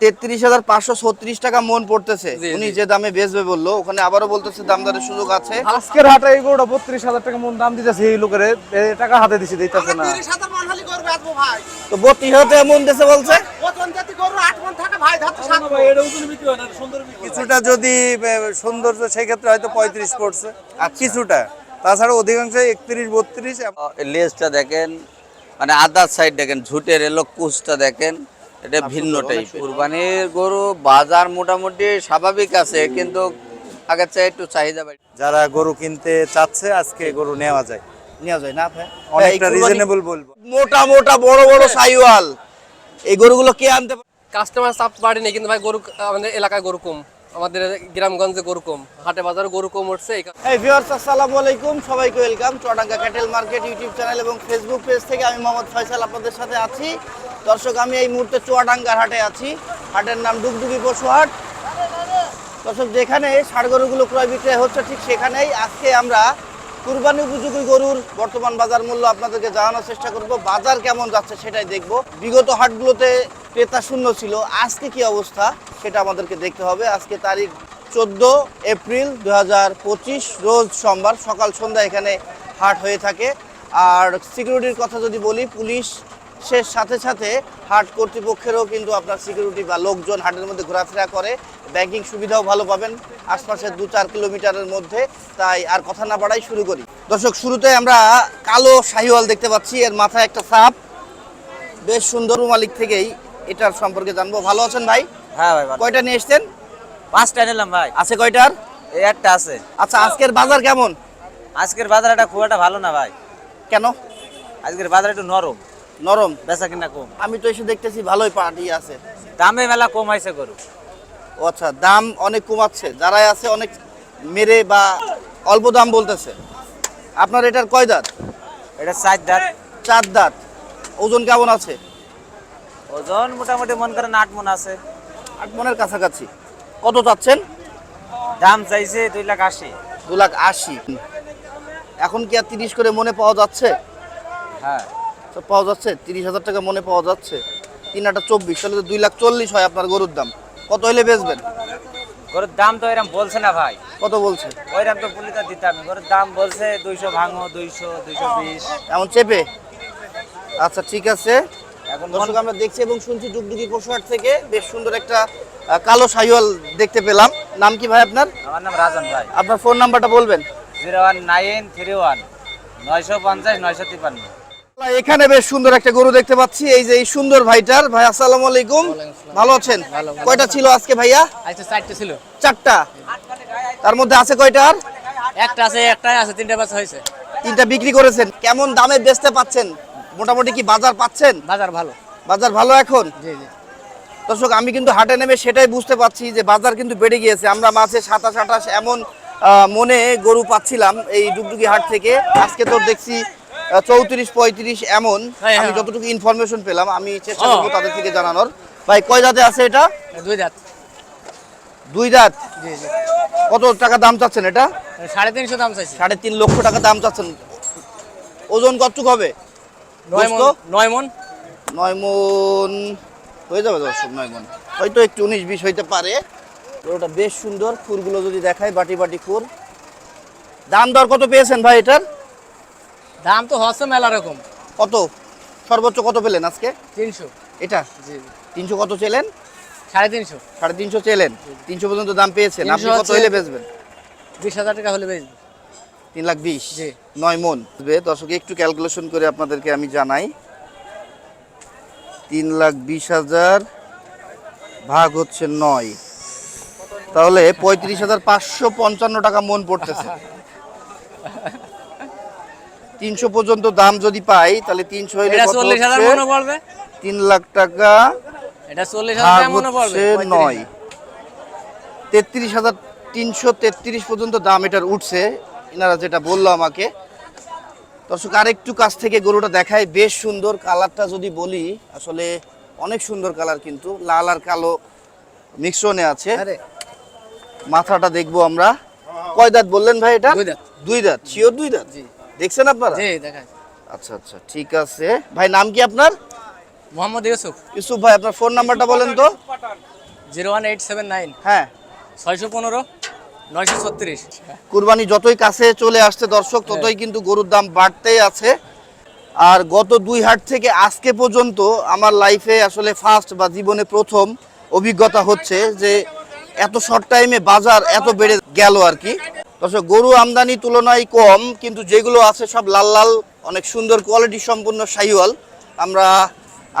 তেত্রিশ হাজার পাঁচশো ছত্রিশ টাকা মন পড়তেছে। উনি যে দামে বেচবে বলল ওখানে আবারও বলতেছে সুযোগ আছে। আজকের হাটে এই গরুটা বত্রিশ হাজার টাকা মন দাম দিতেছে এই লোকের টাকা হাতে দিছে দিতেছে না। তো বত্রিশ হাজার টাকা মন দিতেছে বলছে। কিছুটা যদি সৌন্দর্য সেই ক্ষেত্রে হয়তো পঁয়ত্রিশ পড়ছে। আর কিছুটা। তাছাড়া অধিকাংশ একত্রিশ বত্রিশ। লেজটা দেখেন মানে আদার সাইড দেখেন ঝুটের এলো কুচটা দেখেন। এটা ভিন্ন টাইপ কুরবানির গরু বাজার মোটামুটি স্বাভাবিক আছে কিন্তু আগের চেয়ে একটু চাহিদা বাড়ি যারা গরু কিনতে চাচ্ছে আজকে গরু নেওয়া যায়। নেওয়া যায় না ভাই? অনেকটা এই রিজনেবল বলব। মোটা মোটা বড় বড় সাইওয়াল। এই গরুগুলো কে আনতে কাস্টমার চাপ বাড়ি নেই কিন্তু ভাই গরু আমাদের এলাকায় গরু কম। আমাদের গ্রামগঞ্জে গরু কম, হাটে বাজারে গরু কম উঠছে, এই ভিউয়ার্স আসসালামু আলাইকুম, সবাইকে welcome Chuadanga cattle market YouTube channel এবং ফেসবুক পেজ থেকে আমি মোহাম্মদ ফয়সাল আপনাদের সাথে আছি। দর্শক, আমি এই মুহূর্তে চুয়াডাঙ্গার হাটে আছি। হাটের নাম ডুগডুগি পশু হাট। দর্শক, যেখানে ষাড় গরুগুলো ক্রয় বিক্রয় হচ্ছে ঠিক সেখানেই। আজকে আমরা কুরবানি উপযোগী গরুর বর্তমান বাজার মূল্য আপনাদেরকে জানানোর চেষ্টা করব। বাজার কেমন যাচ্ছে সেটাই দেখব। বিগত হাটগুলোতে ক্রেতা শূন্য ছিল। আজকে কি অবস্থা সেটা আমাদেরকে দেখতে হবে। আজকে তারিখ চোদ্দ এপ্রিল দু হাজার পঁচিশ, রোজ সোমবার, সকাল সন্ধ্যা এখানে হাট হয়ে থাকে। আর সিকিউরিটির কথা যদি বলি, পুলিশ সে সাথে সাথে হাট কর্তৃপক্ষেরও কিন্তু আপনার সিকিউরিটি বা লোকজন হাটের মধ্যে ঘোরাফেরা করে। ব্যাংকিং সুবিধাও ভালো পাবেন আশপাশের দু চার কিলোমিটারের মধ্যে। তাই আর কথা না বাড়াই শুরু করি। দর্শক শুরুতে আমরা কালো শাহিওয়াল দেখতে পাচ্ছি এর মাথায় একটা সাপ। বেশ সুন্দর মালিক থেকেই এটার সম্পর্কে জানব। ভালো আছেন ভাই? হ্যাঁ ভাই কয়টা নিয়ে এসছেন? পাঁচটা নিলাম ভাই। আছে কয়টার? এই একটা আছে। আচ্ছা আজকের বাজার কেমন? আজকের বাজার এটা খুব একটা ভালো না ভাই। কেন? আজকের বাজার একটু নরম। নরম বেচা কিনা কম। আমি তো এসে দেখতেছি ভালোই পার্টি আছে। দামে মেলা কম হয়েছে গরু। ও আচ্ছা দাম অনেক কমাচ্ছে। যারাই আছে অনেক মেরে বা অল্প দাম বলতেছে। আপনার এটার কয় দাঁত? এটা চার দাঁত। চার দাঁত। ওজন কেমন আছে? ওজন মোটামুটি মন করেন আট মন আছে। আট মনের কাছাকাছি। কত চাচ্ছেন? দাম চাইছে দুই লাখ আশি। দু লাখ আশি। এখন কি আর তিরিশ করে মনে পাওয়া যাচ্ছে? হ্যাঁ। পাওয়া যাচ্ছে তিরিশ হাজার টাকা মনে পাওয়া যাচ্ছে। তিন আটা চব্বিশ তাহলে তো দুই লাখ চল্লিশ হয় আপনার গরুর দাম। কত হলে বেচবেন? গরুর দাম তো এরকম বলছে না ভাই। কত বলছে? ওইরকম তো পুলিটা দিতাম। গরুর দাম বলছে দুইশো ভাঙো দুইশো দুইশো বিশ। এমন চেপে? আচ্ছা ঠিক আছে। এখন দর্শক আমরা দেখছি এবং শুনছি ডুগডুগি পশুহাট থেকে বেশ সুন্দর একটা কালো শাহিওয়াল দেখতে পেলাম। নাম কি ভাই আপনার? আমার নাম রাজন ভাই। আপনার ফোন নাম্বারটা বলবেন। Zero one nine three one নয়শো পঞ্চাশ নয়শো তিপ্পান্ন। এখানে বেশ সুন্দর একটা গরু দেখতে পাচ্ছি। এই যে এই সুন্দর ভাইটার। ভাই আসসালামু আলাইকুম। ভালো আছেন? কয়টা ছিল আজকে ভাইয়া? আচ্ছা চারটে ছিল। চারটা। তার মধ্যে আছে কয়টার? একটা আছে একটাই আছে তিনটা বাচ্চা হয়েছে। তিনটা বিক্রি করেছেন। কেমন দামে বেচতে পাচ্ছেন? মোটামুটি কি বাজার পাচ্ছেন? বাজার ভালো। বাজার ভালো এখন? জি জি। দর্শক আমি কিন্তু হাটে নেমে সেটাই বুঝতে পারছি যে বাজার কিন্তু বেড়ে গিয়েছে। আমরা মাঝে সাতাশ আঠাশ এমন আহ, মনে গরু পাচ্ছিলাম এই ডুগডুগি হাট থেকে। আজকে তো দেখছি চৌত্রিশ পঁয়ত্রিশ এমন। হ্যাঁ, আমি হ্যাঁ। যতটুকু ইনফরমেশন পেলাম আমি চেষ্টা করব তাদের থেকে জানানোর। ভাই কয় দাঁতে আছে এটা? দুই দাঁত। দুই দাঁত? জি জি। কত টাকা দাম চাচ্ছেন এটা? সাড়ে তিনশো দাম চাইছি। সাড়ে তিন লক্ষ টাকা দাম চাচ্ছেন। ওজন কতটুক হবে? নয় মন? নয় মন। নয় মন। হয়ে যাবে দর্শক নয় মন। হয়তো একটু উনিশ বিশ হইতে পারে। ওটা বেশ সুন্দর ফুলগুলো যদি দেখায় বাটি বাটি ফুল দাম দর কত পেয়েছেন ভাই এটার? দাম তো হচ্ছে মেলা রকম। কত? সর্বোচ্চ কত পেলেন আজকে? তিনশো। এটা? জি। তিনশো কত চেলেন? সাড়ে তিনশো। সাড়ে তিনশো চেলেন। তিনশো পর্যন্ত দাম পেয়েছেন। আপনি কত হলে বেচবেন? বিশ হাজার টাকা হলে বেচবো। তিন লাখ বিশ। নয় মন। দর্শক একটু ক্যালকুলেশন করে আপনাদেরকে আমি জানাই। তিন লাখ বিশ হাজার ভাগ হচ্ছে নয়। তাহলে পঁয়ত্রিশ হাজার পাঁচশো পঞ্চান্ন টাকা মন পড়তেছে। তিনশো পর্যন্ত দাম যদি পাই তাহলে তিনশো পড়বে? তিন লাখ টাকা এটা চল্লিশ হাজার নয়। তেত্রিশ হাজার তিনশো তেত্রিশ পর্যন্ত দাম এটার উঠছে এনারা যেটা বলল আমাকে। দর্শক আরেকটু কাছ থেকে গরুটা দেখায় বেশ সুন্দর কালারটা যদি বলি আসলে অনেক সুন্দর কালার কিন্তু লাল আর কালো মিক্সনে আছে। আরে। মাথাটা দেখব আমরা। কয় দাঁত বললেন ভাই এটা? দুই দাঁত। দুই দাঁত শিওর দুই দাঁত? জি। দেখছেন আপনারা? জি আচ্ছা আচ্ছা ঠিক আছে। ভাই নাম কি আপনার? মোহাম্মদ ইউসুফ। ইউসুফ ভাই আপনার ফোন নাম্বারটা বলেন তো। Zero one eight seven nine. হ্যাঁ। ছয়শো পনেরো নয়শো ছত্রিশ। কুরবানি যতই কাছে চলে আসছে দর্শক ততই কিন্তু গরুর দাম বাড়তেই আছে। আর গত দুই হাট থেকে আজকে পর্যন্ত আমার লাইফে আসলে ফার্স্ট বা জীবনে প্রথম অভিজ্ঞতা হচ্ছে যে এত শর্ট টাইমে বাজার এত বেড়ে গেল আর কি। দর্শক গরু আমদানি তুলনায় কম কিন্তু যেগুলো আছে সব লাল লাল অনেক সুন্দর কোয়ালিটি সম্পূর্ণ শাহিওয়াল আমরা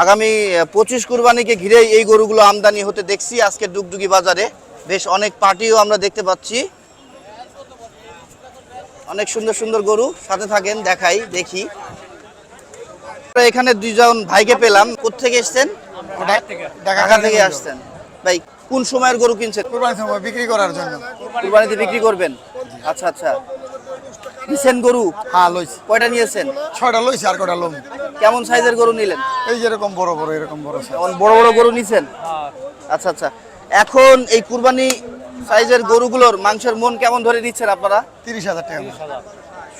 আগামী পঁচিশ কুরবানিকে ঘিরে এই গরুগুলো আমদানি হতে দেখছি। আজকে ডুগডুগি বাজারে বেশ অনেক পার্টিও আমরা দেখতে পাচ্ছি। অনেক সুন্দর সুন্দর গরু সাথে থাকেন দেখাই দেখি। এখানে দুইজন ভাইকে পেলাম। কোথেকে এসছেন? ঢাকা থেকে আসছেন। ভাই কোন সময়ের গরু কিনছেন? কুরবানি সময় বিক্রি করার জন্য। কুরবানিতে বিক্রি করবেন? আচ্ছা আচ্ছা। নিছেন গরু? হ্যাঁ লইছি। কয়টা নিয়েছেন? ছয়টা লইছি আর কটা লম। কেমন সাইজের গরু নিলেন? এই যেরকম বড় বড় এরকম বড় কেমন বড় বড় গরু নিছেন? আচ্ছা আচ্ছা। এখন এই কুরবানি সাইজের গরুগুলোর মাংসের মন কেমন ধরে নিচ্ছেন আপনারা? তিরিশ হাজার টাকা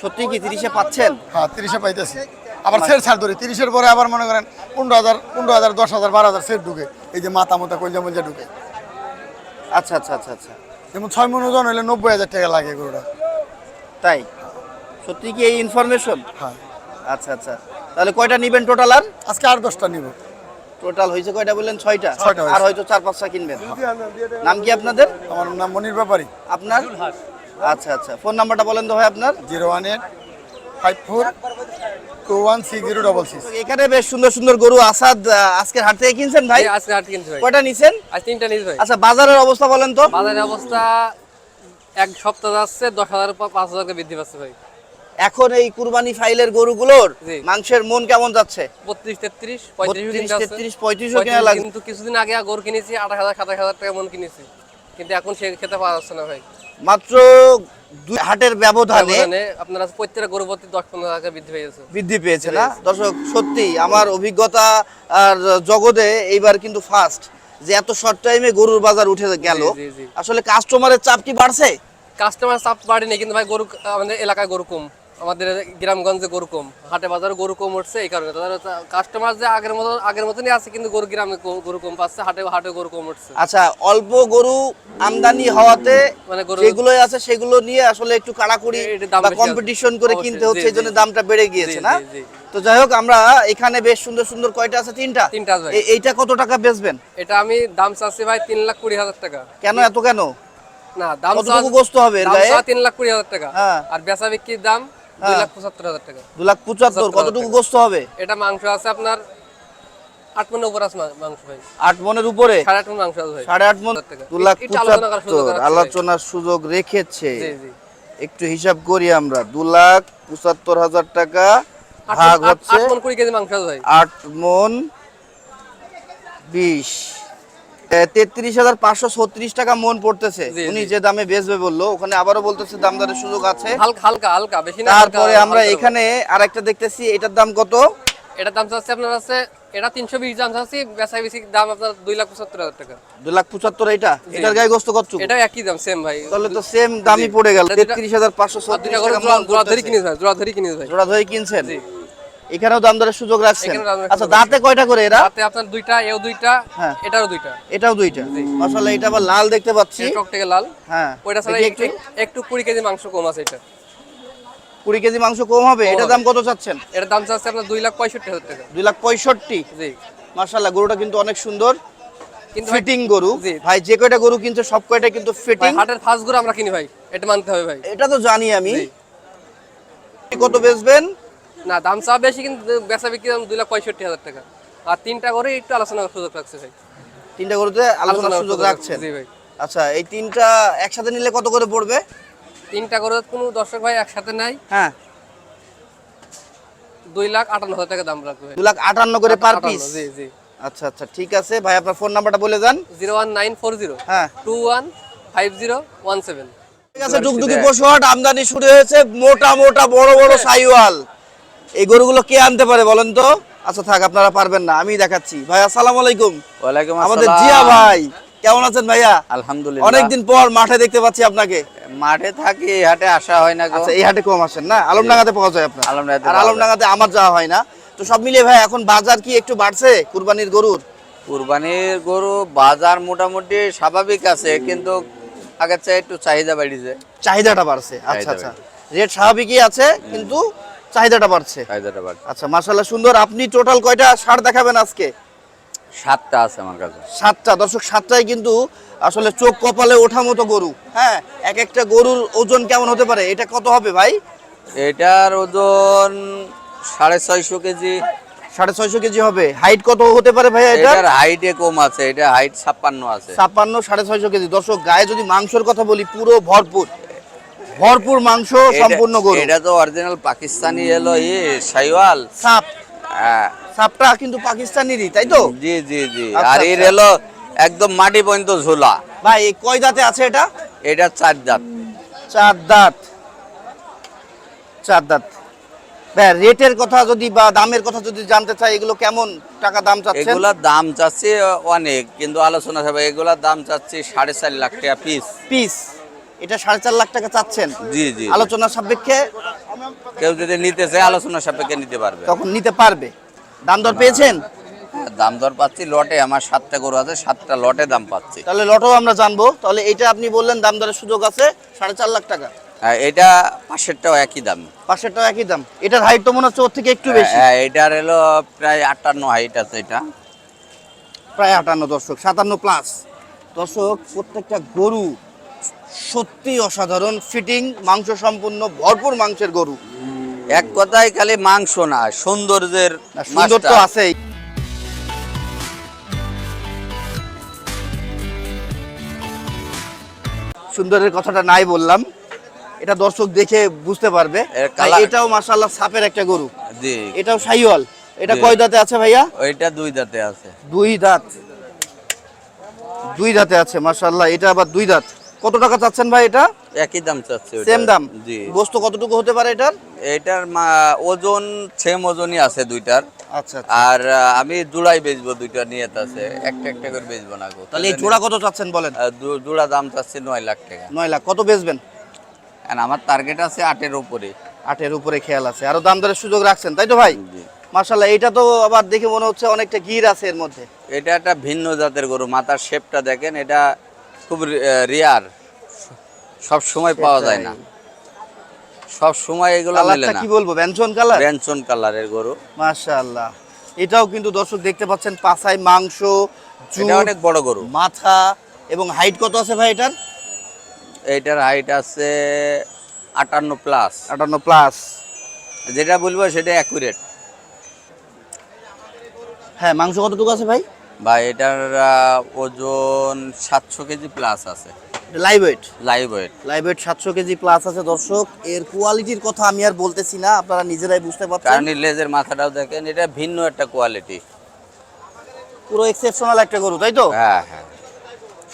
সত্যি কি তিরিশে পাচ্ছেন? হ্যাঁ তিরিশে পাইতেছি। আবার সেট ছাড় ধরি। তিরিশের পরে আবার মনে করেন পনেরো হাজার পনেরো হাজার দশ হাজার বারো হাজার সেট ঢুকে। এই যে মাথা মতো কলজা মলজা ঢুকে। আচ্ছা আচ্ছা আচ্ছা আচ্ছা। যেমন ছয় মন ওজন হলে নব্বই হাজার টাকা লাগে গরুটা। তাই? সত্যি কি এই ইনফরমেশন হ্যাঁ। আচ্ছা আচ্ছা। তাহলে কয়টা নিবেন টোটাল আর? আজকে আর দশটা নিব। টোটাল হয়েছে কয়টা বললেন? ছয়টা। ছয়টা আর হয়তো চার পাঁচটা কিনবেন। নাম কি আপনাদের? আমার নাম মনির ব্যাপারী। আপনার? আচ্ছা আচ্ছা। ফোন নাম্বারটা বলেন তো ভাই আপনার। Zero one eight five four two one six zero double six এখানে বেশ সুন্দর সুন্দর গরু আসাদ আজকের হাট থেকে কিনছেন ভাই? আজকে হাট কিনছি ভাই। কয়টা নিছেন? আজ তিনটা নিয়েছি ভাই। আচ্ছা বাজারের অবস্থা বলেন তো। বাজারের অবস্থা এক সপ্তাহ যাচ্ছে দশ হাজার পাঁচ হাজার বৃদ্ধি পাচ্ছে ভাই। এখন এই কুরবানি ফাইলের গরুগুলোর। মাংসের মন কেমন যাচ্ছে? বত্রিশ তেত্রিশ পঁয়ত্রিশ তেত্রিশ কেনা কিন্তু কিছুদিন আগে গরু কিনেছি আঠাশ হাজার সাতাশ হাজার টাকা মন কিনেছি। কিন্তু এখন সে খেতে পাওয়া যাচ্ছে না ভাই। মাত্র দুই হাটের ব্যবধানে আপনারা প্রত্যেকটা দশ পনেরো টাকা বৃদ্ধি পেয়েছে। বৃদ্ধি পেয়েছে না? দর্শক সত্যি আমার অভিজ্ঞতা আর জগতে এইবার কিন্তু ফার্স্ট যে এত শর্ট টাইমে গরুর বাজার উঠে গেল। আসলে কাস্টমারের চাপ কি বাড়ছে? কাস্টমার চাপ বাড়েনি কিন্তু ভাই গরু আমাদের এলাকায় গরু কম। আমাদের গ্রামগঞ্জে গরু কম হাটে বাজারে গরু কম উঠছে এই কারণে। তাদের কাস্টমার যে আগের মতো আগের মতনই আছে কিন্তু গরু গ্রামে গরু কম পাচ্ছে হাটে হাটে গরু কম উঠছে। আচ্ছা অল্প গরু আমদানি হওয়াতে মানে গরু- যেগুলো আছে সেগুলো নিয়ে আসলে একটু কাড়াকুড়ি বা কম্পিটিশন করে কিনতে হচ্ছে এই জন্য দামটা বেড়ে গিয়েছে না। তো যাই হোক আমরা এখানে বেশ সুন্দর সুন্দর কয়টা আছে? তিনটা? তিনটা এইটা কত টাকা বেচবেন? এটা আমি দাম চাচ্ছি ভাই তিন লাখ কুড়ি হাজার টাকা। কেন এত কেন? না দাম চা- গোস্ত হবে এর গায়ে? চা তিন লাখ কুড়ি হাজার টাকা। হ্যাঁ। আর বেচা বিক্রির দাম হ্যাঁ। লাখ পঁচাত্তর হাজার টাকা। দু লাখ পঁচাত্তর পঁচাত্তর কতটুকু গোস্ত হবে? এটা মাংস আছে আপনার আট মনের উপর আছে মাংস ভাই। আট মনের উপরে? সাড়ে আট মন মাংস আছে সাড়ে আট মন? দু লাখ একটু আলোচনা করার সুযোগ পঁচাত্তর আলোচনার সুযোগ রেখেছে। একটু হিসাব করি আমরা। দু লাখ পঁচাত্তর হাজার টাকা ভাগ হচ্ছে আট মন কুড়ি কেজি মাংস আছে আট মন বিশ। তেত্রিশ হাজার পাঁচশো ছত্রিশ টাকা মন পড়তেছে। উনি যে দামে বেচবে বলল ওখানে আবারও বলতেছে দাম দরের সুযোগ আছে। হালকা হালকা হালকা বেশি না তারপরে আমরা এখানে আরেকটা দেখতেছি এটার দাম কত? এটার দাম চাচ্ছে আপনার আছে এটা তিনশো বিশ দাম চাচ্ছি বেচা বেশি দাম আপনার দুই লাখ পঁচাত্তর হাজার টাকা। দু লাখ পঁচাত্তর এটা? এটার গায়ে গোস্ত কত এটা একই দাম সেম ভাই। তাহলে তো সেম দামই পড়ে গেল তেত্রিশ হাজার পাঁচশো আর জোড়া ধরে। কিনিস জোড়া ধরে ভাই জোড়া ধরে কিনছেন। এখানেও দাম দরের সুযোগ রাখছেন? আচ্ছা দাঁতে কয়টা করে এরা? তাতে আপনার দুইটা এও দুইটা হ্যাঁ। এটারও দুইটা। এটাও দুইটা। আসলে এটা আবার লাল দেখতে পাচ্ছি। এটা টকটকে লাল। হ্যাঁ। ওইটা ছাড়া একটু একটু। কুড়ি কেজি মাংস কম আছে এটা। কুড়ি কেজি মাংস কম হবে? হবে। দাম কত চাচ্ছেন? এটার দাম চাচ্ছে আপনার দুই লাখ পঁয়ষট্টি হাজার টাকা। দুই লাখ পঁয়ষট্টি? জি। মার্শাল্লাহ গরুটা কিন্তু অনেক সুন্দর। কিন্তু ফিটিং গরু। ভাই যে কয়টা গরু কিনছে সব কয়টা কিন্তু ফিটিং। হাটের ফার্স্ট গরু আমরা কিনি ভাই। এটা মানতে হবে ভাই। এটা তো জানি আমি। কত বেচবেন? না দাম চা বেশি কিন্তু বেচা বিক্রি দাম দুই লাখ পঁয়ষট্টি হাজার টাকা। আর তিনটা করে একটু আলোচনা সুযোগ রাখছে ভাই। তিনটা গরুতে আলোচনার আলোচনার সুযোগ রাখছেন? জি ভাই। আচ্ছা এই তিনটা একসাথে নিলে কত করে পড়বে? তিনটা করে কোনো দর্শক ভাই একসাথে নাই হ্যাঁ। দুই লাখ আটান্ন হাজার টাকা দাম রাখবে দু লাখ আটান্ন করে পার পিস জি জি। আচ্ছা আচ্ছা ঠিক আছে। ভাই আপনার ফোন নাম্বারটা বলে যান। Zero one nine four zero. হ্যাঁ। Two one five zero one seven. ঠিক আছে ডুগডুগি পশুহাট আমদানি শুরু হয়েছে মোটা মোটা বড় বড় সাইওয়াল। এই গরুগুলো কে আনতে পারে বলেন তো? আচ্ছা থাক আপনারা পারবেন না আমি দেখাচ্ছি। ভাই আসসালামু আলাইকুম। ওয়ালাইকুম আমাদের জিয়া ভাই কেমন আছেন ভাইয়া? আলহামদুলিল্লাহ। অনেকদিন পর মাঠে দেখতে পাচ্ছি আপনাকে। মাঠে থাকি এই হাটে আসা হয় না আচ্ছা এই হাটে কম আসেন না? আলমডাঙ্গাতে পাওয়া যায় আপনার। আলমডাঙ্গাতে আর। আলমডাঙ্গাতে আমার যাওয়া হয় না। তো সব মিলিয়ে ভাই এখন বাজার কি একটু বাড়ছে কুরবানির গরুর? কুরবানির গরু বাজার মোটামুটি স্বাভাবিক আছে কিন্তু আগের চেয়ে একটু চাহিদা বাড়িছে। চাহিদাটা বাড়ছে। আচ্ছা আচ্ছা। রেট স্বাভাবিকই আছে কিন্তু চাহিদাটা বাড়ছে। চাহিদাটা বাড়ছে। আচ্ছা মাশাল্লাহ সুন্দর। আপনি টোটাল কয়টা সার দেখাবেন আজকে? সাতটা আছে আমার কাছে। সাতটা। দর্শক সাতটায় কিন্তু আসলে চোখ কপালে ওঠা মতো গরু। হ্যাঁ এক একটা গরুর ওজন কেমন হতে পারে? এটা কত হবে ভাই? এটার ওজন সাড়ে ছয়শো কেজি। সাড়ে ছয়শো কেজি হবে। হাইট কত হতে পারে এটা এটার? হাইটে কম আছে। এটা হাইট ছাপ্পান্ন আছে। ছাপ্পান্ন সাড়ে ছয়শো কেজি। দর্শক গায়ে যদি মাংসের কথা বলি পুরো ভরপুর। ভরপুর মাংস সম্পূর্ণ গরু। এটা তো অরিজিনাল পাকিস্তানি এলো ইয়ে সাইওয়াল। সাপ। হ্যাঁ, সাপটা কিন্তু পাকিস্তানিরই তাই তো? জি জি জি। আচ্ছা, আর এর আচ্ছা। এলো একদম মাটি পর্যন্ত ঝোলা। ভাই এই কয় দাঁতে আছে এটা? এটা চার দাঁত। চার দাঁত। চার দাঁত। ভাই রেটের কথা যদি বা দামের কথা যদি জানতে চাই এগুলো কেমন টাকা দাম চাচ্ছেন? এগুলার দাম চাচ্ছে অনেক কিন্তু আলোচনা হবে এগুলার দাম চাচ্ছে সাড়ে চার লাখ টাকা পিস পিস এটা সাড়ে চার লাখ টাকা চাচ্ছেন? জি জি আলোচনা সাপেক্ষে? কেউ যদি নিতে চায় আলোচনা সাপেক্ষে নিতে পারবে। তখন নিতে পারবে। দাম দর পেয়েছেন? হ্যাঁ, দাম দর পাচ্ছি লটে। আমার সাতটা গরু আছে সাতটা লটে দাম পাচ্ছি। তাহলে লটও আমরা জানব। তাহলে এটা আপনি বললেন দাম দরের সুযোগ আছে সাড়ে চার লাখ টাকা। হ্যাঁ, এটা পাশেরটাও একই দাম। পাঁচশো একই দাম। এটার হাইট তো মনে হচ্ছে ওর থেকে একটু বেশি। হ্যাঁ, এটার এলো প্রায় আটান্ন হাইট আছে এটা। প্রায় আটান্ন দর্শক সাতান্ন প্লাস দর্শক প্রত্যেকটা গরু সত্যি অসাধারণ ফিটিং মাংস সম্পূর্ণ ভরপুর মাংসের গরু। এক কথায় খালি মাংস না সৌন্দর্যের সুন্দর তো আছেই। সুন্দরের কথাটা নাই বললাম। এটা দর্শক দেখে বুঝতে পারবে। এটাও মাশাআল্লাহ সাপের একটা গরু। জি। এটাও সাইওয়াল। এটা কয় দাঁতে আছে ভাইয়া? এটা দুই দাঁতে আছে। দুই দাঁত। দুই দাঁতে আছে মাশাআল্লাহ। এটা আবার দুই দাঁত। কত টাকা চাচ্ছেন ভাই এটা? একই দাম চাচ্ছে। সেম দাম? জি। গোস্ত কতটুকু হতে পারে এটার? এটার ওজন সেম ওজনই আছে দুইটার। আচ্ছা আর আমি জোড়াই বেচবো দুইটা নিয়ত আছে একটা একটা করে বেচবো না গো। তাহলে এই জোড়া কত চাচ্ছেন বলেন? জোড়া দাম চাচ্ছে নয় লাখ টাকা। নয় লাখ। কত বেচবেন? আমার টার্গেট আছে আটের উপরে। আটের উপরে খেয়াল আছে। আরও দাম দরের সুযোগ রাখছেন তাই তো ভাই? জি। মাশাল্লাহ এটা তো আবার দেখে মনে হচ্ছে অনেকটা গির আছে এর মধ্যে। এটা একটা ভিন্ন জাতের গরু মাথার শেপটা দেখেন এটা খুব রিয়ার সব সময় পাওয়া যায় না। সব সময় এগুলো মেলে না। কি বলব? ব্যঞ্জন কালার ব্যঞ্চন কালারের গরু। মাশাআল্লাহ। এটাও কিন্তু দর্শক দেখতে পাচ্ছেন পাছায় মাংস এটা অনেক বড় গরু। মাথা এবং হাইট কত আছে ভাই এটার? এটার হাইট আছে আটান্ন প্লাস আটান্ন প্লাস যেটা বলব সেটা অ্যাকুরেট হ্যাঁ মাংস কতটুকু আছে ভাই? বা এটার ওজন সাতশো কেজি প্লাস আছে। Live weight live weight live weight সাতশো কেজি প্লাস আছে দর্শক। এর কোয়ালিটির কথা আমি আর বলতেছি না আপনারা নিজেরাই বুঝতে পারছেন। কারণ লেজের মাথাটাও দেখেন এটা ভিন্ন একটা কোয়ালিটি পুরো এক্সেপশনাল একটা গরু তাই তো? হ্যাঁ হ্যাঁ।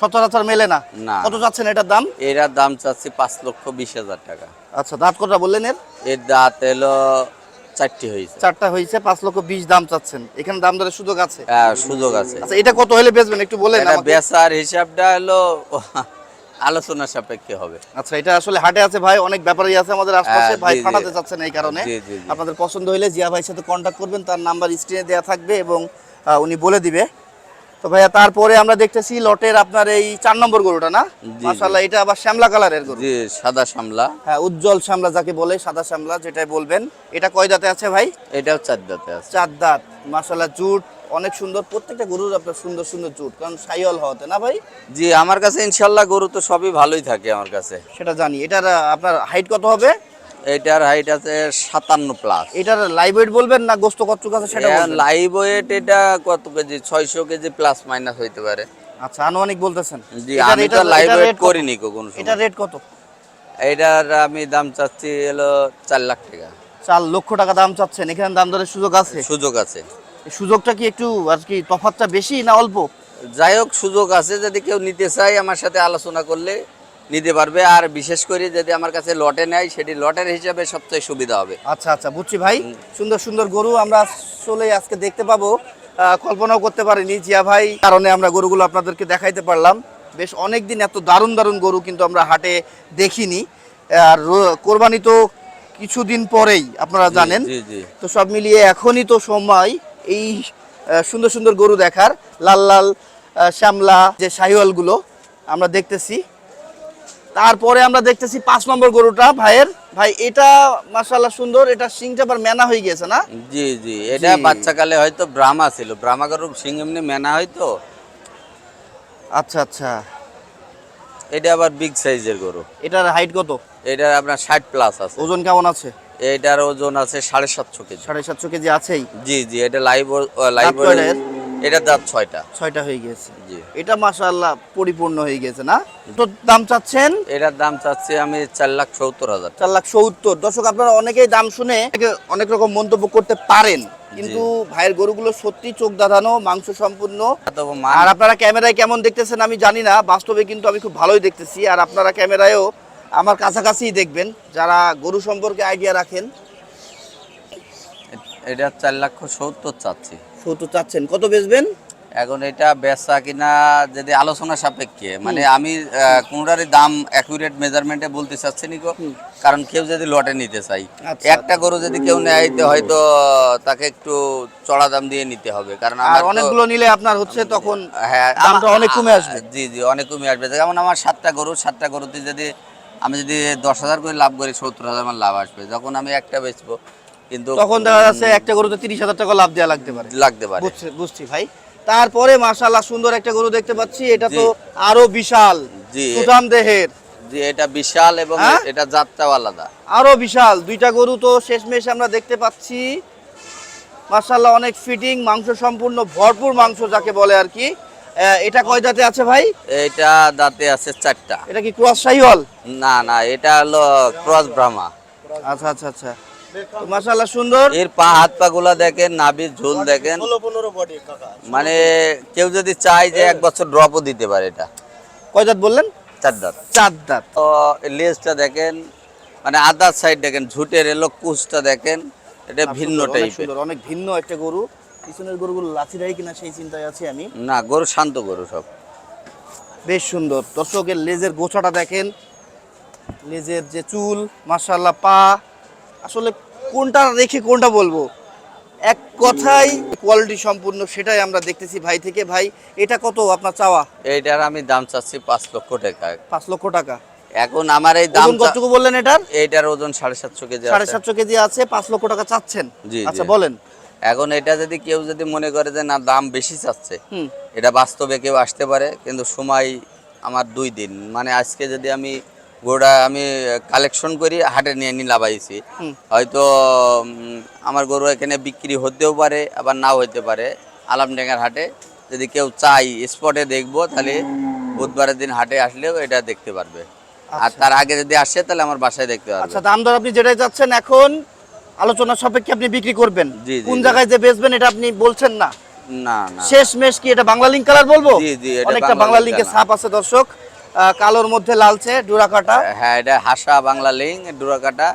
সচরাচর মেলে না। না। কত চাচ্ছেন এটার দাম? এটার দাম চাচ্ছি পাঁচ লক্ষ বিশ হাজার টাকা। আচ্ছা দাঁত কতটা বললেন এর? এর দাঁত এলো চারটি হয়েছে। চারটা হয়েছে পাঁচ লক্ষ বিশ দাম চাচ্ছেন। এখানে দাম দরের সুযোগ আছে? হ্যাঁ সুযোগ আছে। আচ্ছা এটা কত হলে বেচবেন? একটু বলেন বেচার হিসাবটা হলো আলোচনা সাপেক্ষে হবে। আচ্ছা এটা আসলে হাটে আছে ভাই অনেক ব্যাপারই আছে আমাদের আশপাশে। হ্যাঁ, ভাই জি, জি। ফাটাতে চাচ্ছেন এই কারণে। আপনাদের পছন্দ হলে জিয়া ভাইয়ের সাথে কন্ট্যাক্ট করবেন তার নাম্বার স্ক্রিনে দেওয়া থাকবে এবং উনি বলে দিবে। তো ভাইয়া তারপরে আমরা দেখতেছি লটের আপনার এই চার নম্বর গরুটা না? জি। মাশাআল্লাহ এটা আবার শ্যামলা কালারের গরু। জি সাদা শ্যামলা। হ্যাঁ উজ্জ্বল শ্যামলা যাকে বলে সাদা শ্যামলা যেটাই বলবেন। এটা কয় দাঁতে আছে ভাই? এটাও চার দাঁতে আছে। চার দাঁত। মাশাআল্লাহ জুট অনেক সুন্দর। প্রত্যেকটা গরুর আপনার সুন্দর সুন্দর জুট কারণ সাইওয়াল হওয়াতে না ভাই? জি আমার কাছে ইনশাল্লাহ গরু তো সবই ভালোই থাকে আমার কাছে। সেটা জানি। এটার আপনার হাইট কত হবে? এটার হাইট আছে সাতান্ন প্লাস এটার লাইভ ওয়েট বলবেন না গোস্ত আছে সেটা লাইভ ওয়েট এটা কত কেজি? ছয়শো কেজি প্লাস মাইনাস হইতে পারে। আচ্ছা আনুমানিক বলতেছেন। জি আমি তো লাইভ ওয়েট করিনি কখনো এটা রেট কত? এটার আমি দাম চাচ্ছি হলো চার লাখ টাকা। চার লক্ষ টাকা দাম চাচ্ছেন। এখানে দাম দরের সুযোগ আছে? সুযোগ আছে। সুযোগটা কি একটু আর কি তফাৎটা বেশি না অল্প? যাই হোক সুযোগ আছে। যদি কেউ নিতে চায় আমার সাথে আলোচনা করলে নিতে পারবে। আর বিশেষ করে যদি আমার কাছে লটে নেয় সেটি লটের হিসাবে সবচেয়ে সুবিধা হবে। আচ্ছা আচ্ছা বুঝছি ভাই। সুন্দর সুন্দর গরু আমরা আসলে আজকে দেখতে পাবো। কল্পনাও করতে পারিনি জিয়া ভাই কারণে আমরা গরুগুলো আপনাদেরকে দেখাইতে পারলাম। বেশ অনেক দিন এত দারুণ দারুণ গরু কিন্তু আমরা হাটে দেখিনি। আর কোরবানি তো কিছুদিন পরেই আপনারা জানেন। তো সব মিলিয়ে এখনই তো সময় এই সুন্দর সুন্দর গরু দেখার। লাল লাল শ্যামলা যে শাহিওয়ালগুলো আমরা দেখতেছি। তারপরে আমরা দেখতেছি পাঁচ নম্বর গরুটা ভাইয়ের। ভাই এটা মাশাল্লাহ সুন্দর এটা সিংটা আবার মেনা হয়ে গেছে না? জি জি এটা। বাচ্চাকালে হয়তো ব্রাহ্মা ছিল ব্রাহ্মা গরুর সিং এমনি মেনা হয়তো। আচ্ছা আচ্ছা। এটা আবার বিগ সাইজের গরু। এটার হাইট কত? এটার আপনার ষাট প্লাস আছে। ওজন কেমন আছে? এটার ওজন আছে সাড়ে সাতশো কেজি। সাড়ে সাতশো কেজি আছেই? জি জি এটা লাইভ লাইভ? এটা দাঁত ছয়টা। ছয়টা হয়ে গেছে। জি। এটা মাশাল্লাহ পরিপূর্ণ হয়ে গেছে না? তো দাম চাচ্ছেন? এটার দাম চাচ্ছি আমি চার লাখ সত্তর হাজার চার লাখ সত্তর। দর্শক আপনারা অনেকেই দাম শুনে অনেক রকম মন্তব্য করতে পারেন। কিন্তু ভাইয়ের গরুগুলো সত্যি চোখ দাঁধানো মাংস সম্পূর্ণ। আর আপনারা ক্যামেরায় কেমন দেখতেছেন আমি জানি না বাস্তবে কিন্তু আমি খুব ভালোই দেখতেছি। আর আপনারা ক্যামেরায়ও আমার কাছাকাছিই দেখবেন যারা গরু সম্পর্কে আইডিয়া রাখেন। এটা চার লক্ষ সত্তর চাচ্ছি। সত্তর চাচ্ছেন। কত বেচবেন? এখন এটা বেচা কিনা যদি আলোচনা সাপেক্ষে মানে আমি আহ, কোনটারই দাম অ্যাকুরেট মেজারমেন্টে বলতে চাচ্ছি নিকো কারণ কেউ যদি লটে নিতে চাই আচ্ছা, একটা গরু যদি কেউ নেয় হয়তো তাকে একটু চড়া দাম দিয়ে নিতে হবে। কারণ আর অনেকগুলো নিলে আপনার হচ্ছে তখন হ্যাঁ দামটা অনেক কমে আসবে। জি জি অনেক কমে আসবে। যেমন আমার সাতটা গরু সাতটা গরুতে যদি আমি যদি দশ হাজার করে লাভ করি সত্তর হাজার আমার লাভ আসবে। যখন আমি একটা বেচবো কিন্তু তখন দেখা যাচ্ছে একটা গরুতে তিরিশ হাজার টাকা লাভ দেওয়া লাগতে পারে। লাগতে পারে। বুঝছি ভাই। তারপরে মাশাল্লাহ সুন্দর একটা গরু দেখতে পাচ্ছি। এটা তো আরও বিশাল জি। সুঠাম দেহের। যে এটা বিশাল এবং হ্যাঁ? এটা যাত্রাও আলাদা। আরও বিশাল দুইটা গরু তো শেষমেশ আমরা দেখতে পাচ্ছি। মাশাল্লাহ অনেক ফিটিং মাংস সম্পূর্ণ ভরপুর মাংস যাকে বলে আর কি। এটা কয় দাঁতে আছে ভাই? এটা দাঁতে আছে চারটা। এটা কি ক্রস শাহিওয়াল? না না এটা হলো ক্রস ব্রাহ্মা। আচ্ছা আচ্ছা আচ্ছা। তো সুন্দর। এর পা হাত পা গুলা দেখেন নাভির ঝোল দেখেন। মানে কেউ যদি চায় যে এক বছর ড্রপও দিতে পারে এটা। কয় দাঁত বললেন? চার দাঁত। চার দাঁত। তো লেজটা দেখেন মানে আদার সাইড দেখেন ঝুটের এলো কুচটা দেখেন এটা ভিন্ন সুন্দর, অনেক টাইপের অনেক ভিন্ন একটা গরু। পিছনের গরুগুলো লাচি দেয় কিনা সেই চিন্তায় আছি আমি। না গরু শান্ত গরু সব। বেশ সুন্দর। দর্শকের লেজের গোছাটা দেখেন। লেজের যে চুল মাশাল্লাহ পা আসলে কোনটা রেখে কোনটা বলব? এক কথাই কোয়ালিটি সম্পূর্ণ সেটাই আমরা দেখতেছি ভাই থেকে। ভাই এটা কত আপনার চাওয়া? এইটার আমি দাম চাচ্ছি পাঁচ লক্ষ টাকা। পাঁচ লক্ষ টাকা। এখন আমার এই দাম কতটুকু বললেন এটার? এইটার ওজন সাড়ে সাতশো কেজি সাড়ে আছে সাতশো কেজি আছে পাঁচ লক্ষ টাকা চাচ্ছেন। জি, জি। আচ্ছা বলেন। এখন এটা যদি কেউ যদি মনে করে যে না দাম বেশি চাচ্ছে হুম। এটা বাস্তবে কেউ আসতে পারে কিন্তু সময় আমার দুই দিন। মানে আজকে যদি আমি গোড়া আমি কালেকশন করি হাটে নিয়ে নি লাভাইছি। হয়তো আমার গরু এখানে বিক্রি হতেও পারে আবার নাও হতে পারে। আলামডেঙ্গার হাটে যদি কেউ চাই স্পটে দেখব তাহলে বুধবারের দিন হাটে আসলেও এটা দেখতে পারবে। আর তার আগে যদি আসে তাহলে আমার বাসায় দেখতে পারবে। আচ্ছা দাম দর আপনি যেটাই যাচ্ছেন এখন আলোচনা সাপেক্ষে আপনি বিক্রি করবেন। কোন জায়গায় যে বেচবেন এটা আপনি বলছেন না। না না। শেষ মেশ কি এটা বাংলা লিঙ্ক কালার বলব? জি, জি, এটা অনেকটা বাংলা লিঙ্কের ছাপ আছে দর্শক। কালোর মধ্যে লালচে ডুরা কাটা হ্যাঁ এটা হাসা বাংলা লিং ডুরাকাটা।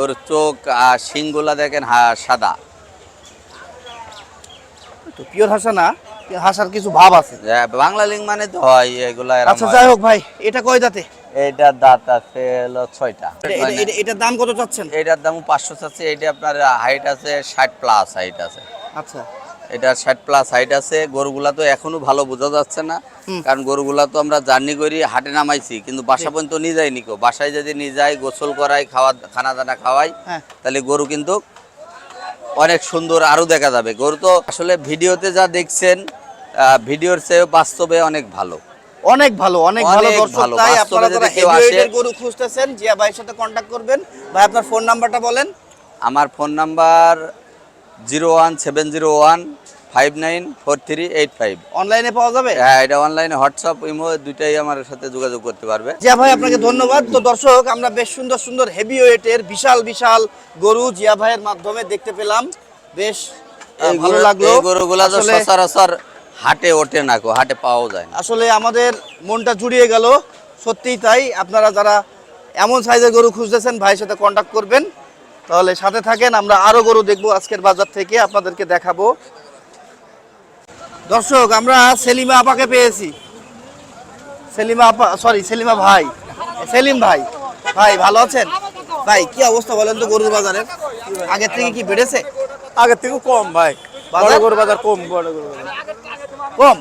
ওর চোখ আর শিংগুলা দেখেন সাদা। তো পিওর হাসা না হাসার কিছু ভাব আছে। হ্যাঁ, বাংলা লিং মানে তো হয় এগুলা আচ্ছা যাই হোক ভাই এটা কয় দাঁতে? এইটার দাঁত আছে হলো ছয়টা। এটা- এটা- এটা- এটার দাম কত চাচ্ছেন? এটার দাম পাঁচশো চাচ্ছে এটা আপনার হাইট আছে ষাট প্লাস হাইট আছে। আচ্ছা। এটা ষাট প্লাস হাইট আছে। গরুগুলা তো এখনও ভালো বোঝা যাচ্ছে না। কারণ গরুগুলা তো আমরা জার্নি করি হাটে নামাইছি কিন্তু বাসা পর্যন্ত নিয়ে যাই নিকো বাসায় যদি নিয়ে যাই গোসল করাই খাওয়া খানা দানা খাওয়াই হ্যাঁ। তাহলে গরু কিন্তু অনেক সুন্দর আরও দেখা যাবে। গরু তো আসলে ভিডিওতে যা দেখছেন ভিডিওর চেয়ে বাস্তবে অনেক ভালো। অনেক ভালো অনেক ভালো দর্শক। তাই আপনারা যারা এর গরু খুঁজতেছেন জিয়া ভাইয়ের সাথে কন্ট্যাক্ট করবেন। ভাই আপনার ফোন নাম্বারটা বলেন। আমার phone number zero one seven zero one five nine four three eight five অনলাইনে পাওয়া যাবে? হ্যাঁ এটা অনলাইনে হোয়াটসঅ্যাপ ইমো দুইটাই আমার সাথে যোগাযোগ করতে পারবে। জিয়া ভাই আপনাকে ধন্যবাদ। তো দর্শক আমরা বেশ সুন্দর সুন্দর হেভি ওয়েটের বিশাল বিশাল গরু জিয়া ভাইয়ের মাধ্যমে দেখতে পেলাম। বেশ ভালো লাগল। গরুগুলা তো সচরাচর হাটে ওঠে না কো হাটে যায় না। আসলে আমাদের মনটা জুড়িয়ে গেল। সত্যিই তাই আপনারা যারা এমন সাইজের গরু খুঁজতেছেন ভাইয়ের সাথে কন্ট্যাক্ট করবেন। তাহলে সাথে থাকেন আমরা আরও গরু দেখব আজকের বাজার থেকে আপনাদেরকে দেখাবো। দর্শক আমরা সেলিমা আপাকে পেয়েছি। সেলিমা আপা সরি সেলিমা ভাই। সেলিম ভাই। ভাই ভালো আছেন? ভাই কি অবস্থা বলেন তো গরুর বাজারের আগের থেকে কি বেড়েছে? আগের থেকে কম ভাই। বাজার? গরু বাজার কম বড় বাজার। কম?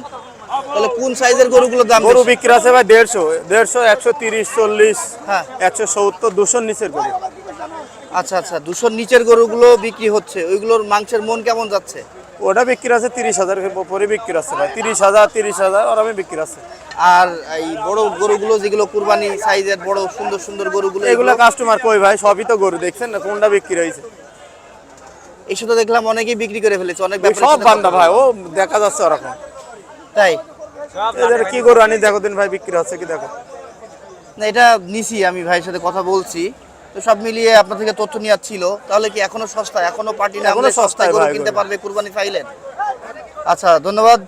তাহলে কোন সাইজের গরুগুলোর দাম গরু বিক্রি আছে ভাই দেড়শো। দেড়শো একশো তিরিশ চল্লিশ হ্যাঁ। একশো সত্তর দুশোর নিচের গরু। আচ্ছা আচ্ছা দুশোর নিচের গরুগুলো বিক্রি হচ্ছে। ওইগুলোর মাংসের মন কেমন যাচ্ছে? ওটা বিক্রি আছে তিরিশ হাজার পরে বিক্রি আছে ভাই। তিরিশ হাজার তিরিশ হাজার ওরমে বিক্রি আছে। আর এই বড় গরুগুলো যেগুলো কুরবানি সাইজের বড় সুন্দর সুন্দর গরুগুলো এগুলো কাস্টমার কই ভাই? সবই তো গরু দেখছেন না কোনটা বিক্রি হয়েছে? এসে তো দেখলাম অনেকেই বিক্রি করে ফেলেছে অনেক সব বান্দা ভাই ও দেখা যাচ্ছে ওরকম। তাই? এদের কি গরু আনি দেখো দিন ভাই বিক্রি হচ্ছে কি দেখো। না এটা নিছি আমি ভাইয়ের সাথে কথা বলছি। তো সব মিলিয়ে আপনার থেকে তথ্য নেওয়ার ছিল। তাহলে কি এখনও সস্তা এখনও পার্টি না এখনও সস্তায় গরু কিনতে পারবে কুরবানি ফাইলেন আচ্ছা ধন্যবাদ।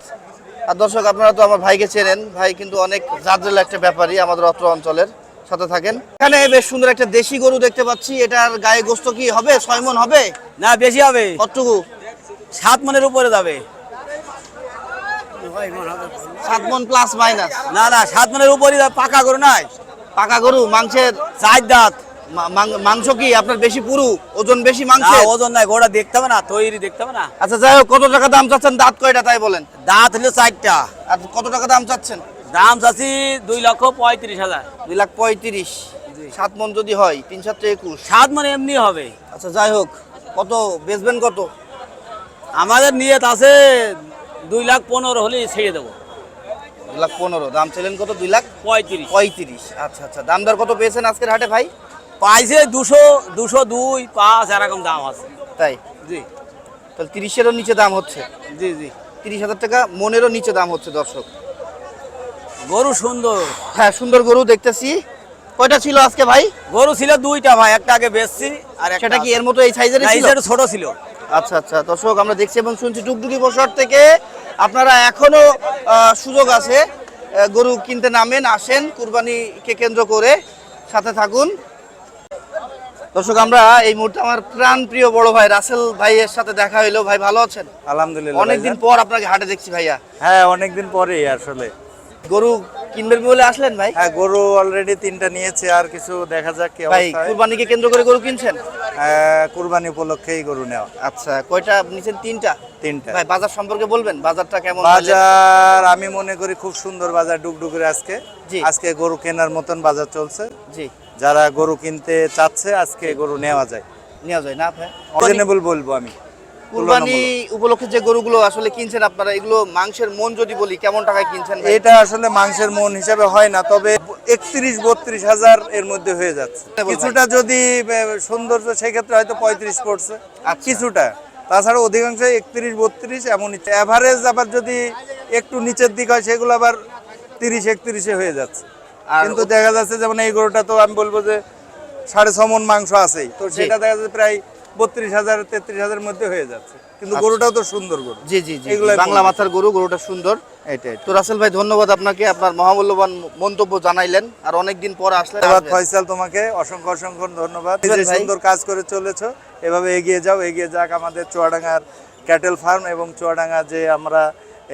আর দর্শক আপনারা তো আমার ভাইকে চেনেন। ভাই কিন্তু অনেক জাদ্রেল একটা ব্যাপারই আমাদের অত্র অঞ্চলের সাথে থাকেন। এখানে বেশ সুন্দর একটা দেশি গরু দেখতে পাচ্ছি। এটার গায়ে গোস্ত কি হবে? ছয় মন হবে? না বেশি হবে। কতটুকু? সাত মনের উপরে যাবে। সাত মন প্লাস মাইনাস না না সাত মনের উপরে পাকা গরু নাই। পাকা গরু মাংসের চার দাঁত মাংস কি আপনার বেশি পুরু? ওজন বেশি মাংস ওজন নাই গোড়া দেখতে হবে না তৈরি দেখতে হবে না। আচ্ছা যাই হোক কত টাকা দাম চাচ্ছেন? দাঁত কয়টা তাই বলেন। দাঁত হলো চারটা। আর কত টাকা দাম চাচ্ছেন? দাম চাচ্ছি দুই লক্ষ পঁয়ত্রিশ হাজার। দুই লাখ পঁয়ত্রিশ। সাত মন যদি হয় তিন সাতটা একুশ। সাত মনে এমনি হবে। আচ্ছা যাই হোক কত বেচবেন কত? আমাদের নিয়ত আছে দুই লাখ পনেরো হলে ছেড়ে দেবো। দুই লাখ পনেরো। দাম ছিলেন কত? দুই লাখ পঁয়ত্রিশ। পঁয়ত্রিশ। আচ্ছা আচ্ছা দাম দর কত পেয়েছেন আজকের হাটে ভাই? পাইছে দুশো দুশো দুই পাঁচ এরকম দাম আছে। তাই? জি। তাহলে তিরিশেরও নিচে দাম হচ্ছে? জি জি। তিরিশ হাজার টাকা মনেরও নিচে দাম হচ্ছে দর্শক। গরু সুন্দর। হ্যাঁ সুন্দর গরু দেখতেছি। কয়টা ছিল আজকে ভাই? গরু ছিল দুইটা ভাই একটা আগে বেচছি আর একটা সেটা কি এর মতো এই সাইজের সাইডে ছোট ছিল। আচ্ছা আচ্ছা। দর্শক আমরা দেখছি এবং শুনছি টুকটুকি বসার থেকে আপনারা এখনও সুযোগ আছে গরু কিনতে নামেন আসেন কুরবানিকে কেন্দ্র করে সাথে থাকুন। দর্শক আমরা এই মুহূর্তে আমার প্রাণ প্রিয় বড় ভাই রাসেল ভাইয়ের সাথে দেখা হইল। ভাই ভালো আছেন? আলহামদুলিল্লাহ অনেকদিন পর আপনাকে হাটে দেখছি ভাইয়া। হ্যাঁ অনেকদিন পরে আসলে। গরু কিনবেন বলে আসলেন ভাই? হ্যাঁ গরু অলরেডি তিনটা নিয়েছে আর কিছু দেখা যাক কি ভাই হয়। কুরবানিকে কেন্দ্র করে গরু কিনছেন? কুরবানি উপলক্ষেই গরু নেওয়া। আচ্ছা কয়টা নিছেন তিনটা? তিনটা। ভাই বাজার সম্পর্কে বলবেন? বাজারটা কেমন? বাজার আমি মনে করি খুব সুন্দর বাজার ডুগডুগের আজকে। জি। আজকে গরু কেনার মতন বাজার চলছে। জি। যারা গরু কিনতে চাচ্ছে আজকে গরু নেওয়া যায়। নেওয়া যায় না ভাই? বলব আমি। কুরবানি উপলক্ষে যে গরুগুলো আসলে কিনছেন আপনারা এগুলো মাংসের মন যদি বলি কেমন টাকায় কিনছেন এটা আসলে মাংসের মন হিসাবে হয় না তবে একত্রিশ বত্রিশ হাজার এর মধ্যে হয়ে যাচ্ছে। কিছুটা যদি সৌন্দর্য সেক্ষেত্রে হয়তো পঁয়ত্রিশ পড়ছে। আচ্ছা। কিছুটা। তাছাড়া অধিকাংশ একত্রিশ বত্রিশ এমন অ্যাভারেজ আবার যদি একটু নিচের দিক হয় সেগুলো আবার তিরিশ একত্রিশে হয়ে যাচ্ছে। আর কিন্তু দেখা যাচ্ছে যেমন এই গরুটা তো আমি বলব যে সাড়ে ছ মন মাংস আছেই। তো সেটা দেখা যাচ্ছে প্রায় বত্রিশ হাজার তেত্রিশ হাজারের মধ্যে হয়ে যাচ্ছে। কিন্তু গরুটাও তো সুন্দর গরু। জি জি জি বাংলা মাথার গরু গরুটা সুন্দর। এটাই তো রাসেল ভাই ধন্যবাদ আপনাকে। আপনার মহামূল্যবান মন্তব্য জানাইলেন। আর পর আসলেন ধন্যবাদ ফয়সাল তোমাকে। অসংখ্য অসংখ্য ধন্যবাদ। ধন্যবাদ যে সুন্দর কাজ করে চলেছো। এভাবে এগিয়ে যাও এগিয়ে যাক আমাদের চুয়াডাঙ্গার ক্যাটেল ফার্ম এবং চুয়াডাঙ্গা যে আমরা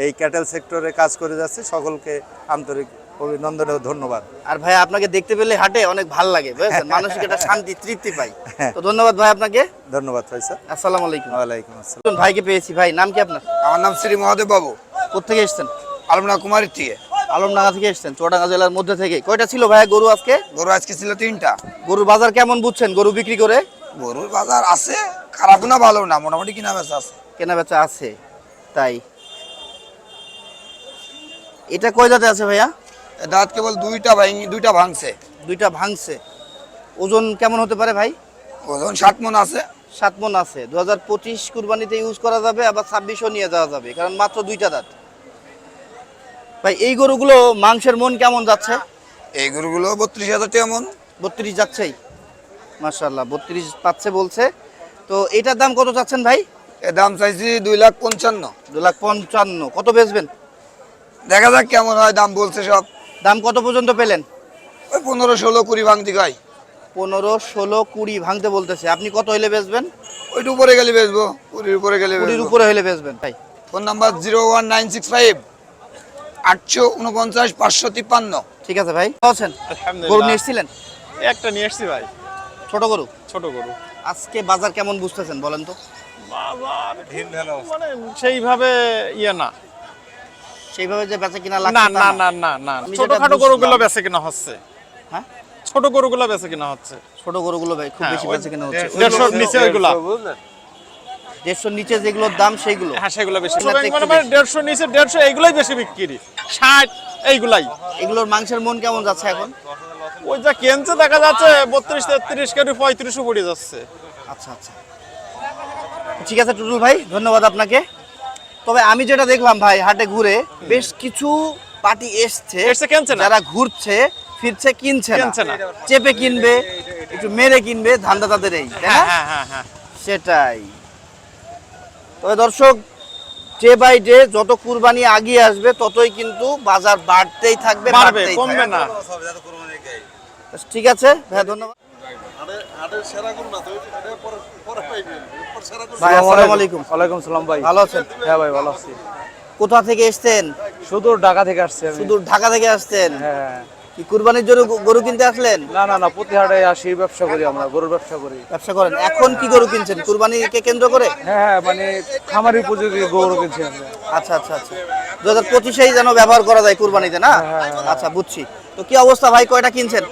এই ক্যাটেল সেক্টরে কাজ করে যাচ্ছি সকলকে আন্তরিক অভিনন্দন ও ধন্যবাদ। আর ভাই আপনাকে দেখতে পেলে হাটে অনেক ভালো লাগে বুঝেছেন? মানসিক একটা শান্তি তৃপ্তি পাই। হ্যাঁ। তো ধন্যবাদ ভাই আপনাকে। ধন্যবাদ ফয়সাল আসসালামু আলাইকুম। ওয়ালাইকুম আসসালাম। ভাইকে পেয়েছি? ভাই নাম কি আপনার? আমার নাম শ্রী মহাদেব বাবু। কোথেকে এসেছেন? আলমনা কুমারীর থেকে আলমডাঙ্গা থেকে এসেছেন চুয়াডাঙ্গা জেলার মধ্যে থেকে। কয়টা ছিল ভাই গরু আজকে? গরু আজকে ছিল তিনটা। গরুর বাজার কেমন বুঝছেন? গরু বিক্রি করে? গরুর বাজার আছে খারাপ না ভালো না মোটামুটি কিনা বেচা আছে। কেনা বেচা আছে তাই। এটা কয় দাঁতে আছে ভাইয়া? দাঁত কেবল দুইটা ভাঙি দুইটা ভাঙছে। দুইটা ভাঙছে। ওজন কেমন হতে পারে ভাই? ওজন ষাট মন আছে। সাত মন আছে। দু হাজার পঁচিশ কুরবানিতে ইউজ করা যাবে আবার ছাব্বিশও নিয়ে যাওয়া যাবে কারণ মাত্র দুইটা দাঁত। ভাই এই গরুগুলো মাংসের মন কেমন যাচ্ছে? এই গরুগুলো বত্রিশ হাজার টাকা মন। বত্রিশ যাচ্ছেই। মার্শাল্লাহ বত্রিশ পাচ্ছে বলছে। তো এটার দাম কত চাচ্ছেন ভাই? এর দাম চাইছি দুই লাখ পঞ্চান্ন। দু লাখ পঞ্চান্ন। কত বেচবেন? দেখা যাক কেমন হয় দাম বলছে সব। দাম কত পর্যন্ত পেলেন? ওই পনেরো ষোলো কুড়ি ভাঙতি গাই। পনেরো ষোলো কুড়ি ভাঙতে বলতেছে। আপনি কত হইলে বেচবেন? ওইটু উপরে গেলে বেচবো কুড়ির উপরে গেলে কুড়ির উপরে হইলে বেচবেন ভাই phone number zero one nine six five আটশো উনপঞ্চাশ পাঁচশো তিপ্পান্ন। ঠিক আছে ভাই আছেন? গরু নিয়ে এসেছিলেন? একটা নিয়ে এসছি ভাই। ছোট গরু? ছোট গরু। আজকে বাজার কেমন বুঝতেছেন বলেন তো। মানে সেইভাবে ইয়ে না। সেইভাবে যে বেচা কিনা না লাগছে না না। না না না ছোটখাটো গরুগুলো। কিনা হচ্ছে। হ্যাঁ? ছোট গরুগুলো বেচে কিনা হচ্ছে। ছোট গরুগুলো ভাই খুব হ্যাঁ, বেশি বেচা কিনা হচ্ছে। দেড়শোর নিচে ওইগুলা। দেড়শোর নিচে যেগুলোর দাম সেইগুলো। হ্যাঁ সেগুলো বেশি। মানে বেশি। দেড়শো নিচে দেড়শো এইগুলাই বেশি বিক্রি। ষাট এইগুলাই। এগুলোর মাংসের মন কেমন যাচ্ছে এখন? ওই যা কেনছে দেখা যাচ্ছে বত্রিশ তেত্রিশ কেটে পঁয়ত্রিশও পড়ে যাচ্ছে। আচ্ছা আচ্ছা। ঠিক আছে টুটুল ভাই ধন্যবাদ আপনাকে। তবে আমি যেটা দেখলাম ভাই হাটে ঘুরে বেশ কিছু পার্টি এসছে। এসছে, কিনছে না। যারা ঘুরছে ফিরছে কিনছে কিনছে না। চেপে কিনবে একটু মেরে কিনবে ধান্দা তাদের এই হ্যাঁ হ্যাঁ হ্যাঁ সেটাই। তবে দর্শক ডে বাই ডে যত কুরবানি আগিয়ে আসবে ততই কিন্তু বাজার বাড়তেই থাকবে কমবে থাকবে। না। ঠিক আছে ভাইয়া ধন্যবাদ। ভাই আসসালামু আলাইকুম। ওয়ালাইকুম সালাম ভাই। ভালো আছেন? হ্যাঁ ভাই ভালো আছি। কোথা থেকে এসেছেন? শুধু ঢাকা থেকে আসছি আমি। শুধু ঢাকা থেকে আসছেন? হ্যাঁ। কি কুরবানির জন্য গরু- কিনতে আসলেন? না না না প্রতি হাটে আসি ব্যবসা করি আমরা গরুর ব্যবসা করি। ব্যবসা করেন। এখন কি গরু কিনছেন? কুরবানিকে কেন্দ্র করে? হ্যাঁ হ্যাঁ মানে খামারি উপযোগী গরু কিনছি আমরা। আচ্ছা আচ্ছা আচ্ছা। দু হাজার পঁচিশেই যেন ব্যবহার করা যায় কুরবানিতে না? আচ্ছা বুঝছি। তো কি অবস্থা ভাই? কয়টা কিনছেন?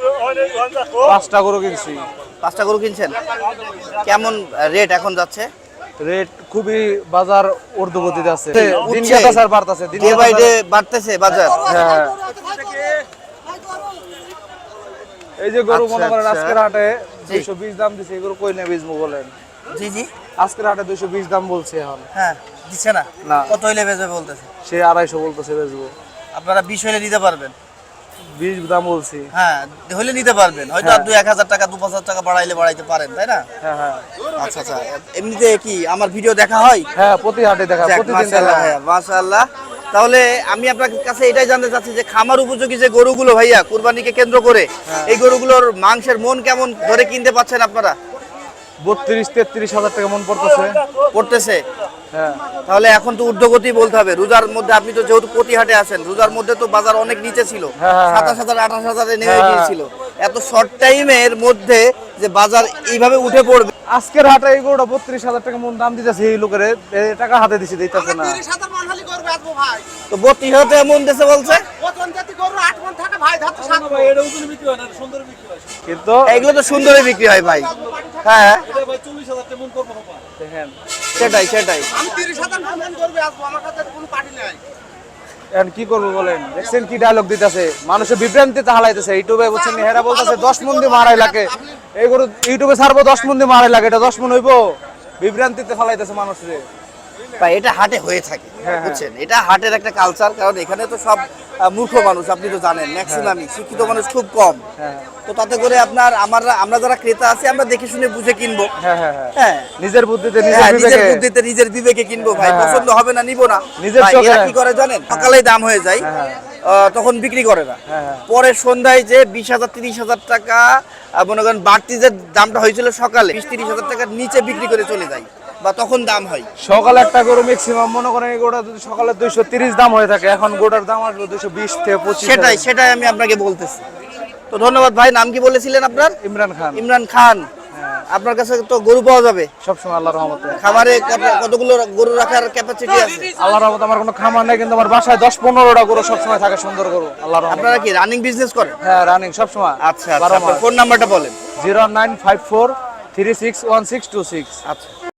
পাঁচটা গরু কিনছি। পাঁচটা গরু কিনছেন? কেমন রেট এখন যাচ্ছে? রেট খুবই বাজার ঊর্ধ্বগতিতে আছে। দিন। গেছে আর বাড়তেছে দিন বাই ডে বাড়তেছে বাজার। হ্যাঁ। এই যে গরু আচ্ছা, মনে করেন। আজকের হাটে দুইশো বিশ দাম দিছে এই গরু কই নেবে বেচবো বলেন? জি জি। আজকের হাটে দুইশো বিশ দাম বলছে এখন। হ্যাঁ দিচ্ছে না। না। কত হইলে বেচবে বলতেছে? সে আড়াইশো বলতেছে বেচবো। আপনারা বিশ হইলে নিতে পারবেন। বিশ দাম বলছি। হ্যাঁ হইলে নিতে পারবেন। হয়তো আর দুই এক হাজার টাকা দু পাঁচ হাজার টাকা বাড়াইলে বাড়াইতে পারেন তাই না? হ্যাঁ হ্যাঁ। আচ্ছা আচ্ছা। এমনিতে কি আমার ভিডিও দেখা হয়? হ্যাঁ প্রতি হাটে দেখা প্রতিদিন দেখা হয়। মাশাআল্লাহ। তাহলে আমি আপনার কাছে এটাই জানতে চাচ্ছি যে খামার উপযোগী যে গরুগুলো ভাইয়া কুরবানিকে কেন্দ্র করে হ্যাঁ। এই গরুগুলোর মাংসের মন কেমন ধরে কিনতে পাচ্ছেন আপনারা? বত্রিশ তেত্রিশ হাজার টাকা মন পড়তেছে। পড়তেছে? হ্যাঁ তাহলে এখন তো ঊর্ধ্বগতি বলতে হবে। রোজার মধ্যে আপনি তো যেহেতু প্রতি হাটে আছেন রোজার মধ্যে তো বাজার অনেক নিচে ছিল। হ্যাঁ, হ্যাঁ, সাতাশ হাজার আঠাশ হাজারে নেমে হ্যাঁ। গিয়েছিল। এত শর্ট টাইমের মধ্যে যে বাজার এইভাবে উঠে পড়বে। আজকের হাটে এই গরুটা বত্রিশ হাজার টাকা মন দাম দিতেছে এই লোকের। টাকা হাতে দিছে দিতেছে না। তো বত্রিশ হাজার টাকা মন বলছে? কিন্তু এগুলো তো সুন্দরই বিক্রি হয় ভাই। হ্যাঁ দেখেন সেটাই সেটাই। এখন কি করব বলেন? দেখছেন কি ডায়লগ দিতেছে? মানুষের বিভ্রান্তিতে হালাইতেছে। ইউটিউবে বলছেন হেরা বলতেছে দশ মন্দি মারাই লাগে। এই গরু ইউটিউবে ছাড়বো দশ মন্দি মারাই লাগে। এটা দশ মন হইবো। বিভ্রান্তিতে ফালাইতেছে মানুষরে। ভাই এটা হাটে হয়ে থাকে হ্যাঁ, বুঝছেন? এটা হাটের একটা কালচার কারণ এখানে তো সব মূর্খ মানুষ আপনি তো জানেন ম্যাক্সিমামই শিক্ষিত মানুষ খুব কম। হ্যাঁ। তো তাতে করে আপনার আমরা আমরা যারা ক্রেতা আছি আমরা দেখে শুনে বুঝে কিনবো। হ্যাঁ হ্যাঁ হ্যাঁ। হ্যাঁ। নিজের বুদ্ধিতে হ্যাঁ, নিজের বুদ্ধিতে নিজের বিবেকে কিনবো ভাই। হ্যাঁ। পছন্দ হবে না নিবো না। এরা কি করে জানেন? সকালেই দাম হয়ে যায় হ্যাঁ। তখন বিক্রি করে না। হ্যাঁ, হ্যাঁ। পরে সন্ধ্যায় যে বিশ হাজার তিরিশ হাজার টাকা মনে করেন বাড়তি যে দামটা হয়েছিল সকালে বিশ তিরিশ হাজার টাকার নিচে বিক্রি করে চলে যায়। বা তখন দাম হয়? সকালে একটা গরু ম্যাক্সিমাম মনে করেন গরুটা যদি সকালে দুইশো তিরিশ দাম হয়ে থাকে এখন গোটার দাম আসবে দুইশো বিশ থেকে পঁচিশ সেটাই সেটাই আমি আপনাকে বলতেছি। তো ধন্যবাদ ভাই নাম কি বলেছিলেন আপনার? ইমরান খান। ইমরান খান। আপনার কাছে তো গরু পাওয়া যাবে। সবসময় আল্লাহ রহমতে। খামারে কতগুলো গরু রাখার ক্যাপাসিটি আছে? আল্লাহ রহমতে আমার কোনো খামার নাই কিন্তু আমার বাসায় দশ পনেরোটা গরু সবসময় থাকে সুন্দর গরু আল্লাহ রহমতে। আপনারা কি রানিং বিজনেস করেন? হ্যাঁ রানিং সবসময়। আচ্ছা আচ্ছা। ফোন নাম্বারটা বলেন। Zero nine five four three six one six two six. আচ্ছা।